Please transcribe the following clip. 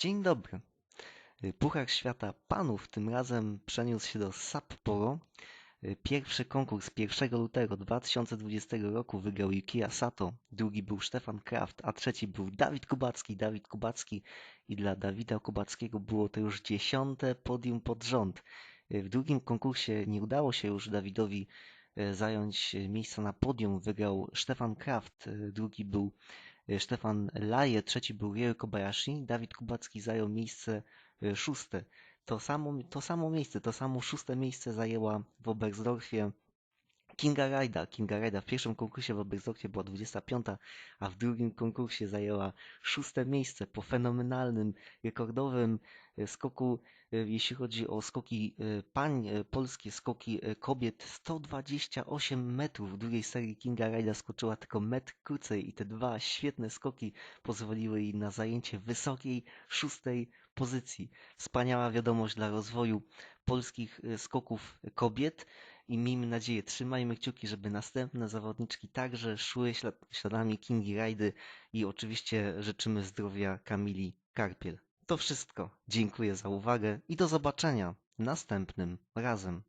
Dzień dobry. Puchar Świata Panów tym razem przeniósł się do Sapporo. Pierwszy konkurs 1 lutego 2020 roku wygrał Yukiya Sato, drugi był Stefan Kraft, a trzeci był Dawid Kubacki. Dawid Kubacki i dla Dawida Kubackiego było to już dziesiąte podium pod rząd. W drugim konkursie nie udało się już Dawidowi e, zająć miejsca na podium. Wygrał Stefan Kraft, drugi był Stefan Laje, trzeci był Ryo Kobayashi, Dawid Kubacki zajął miejsce e, szóste. To samo, to samo miejsce, to samo szóste miejsce zajęła w Oberstdorfie Kinga Rajda. Kinga Rajda w pierwszym konkursie w Oberstdorfie była 25, a w drugim konkursie zajęła szóste miejsce po fenomenalnym, rekordowym e, skoku, e, jeśli chodzi o skoki pań, polskie skoki kobiet, 128 metrów. W drugiej serii Kinga Rajda skoczyła tylko metr krócej i te dwa świetne skoki pozwoliły jej na zajęcie wysokiej, szóstej pozycji. Wspaniała wiadomość dla rozwoju polskich skoków kobiet i miejmy nadzieję, trzymajmy kciuki, żeby następne zawodniczki także szły śladami Kingi Rajdy i oczywiście życzymy zdrowia Kamili Karpiel. To wszystko. Dziękuję za uwagę i do zobaczenia następnym razem.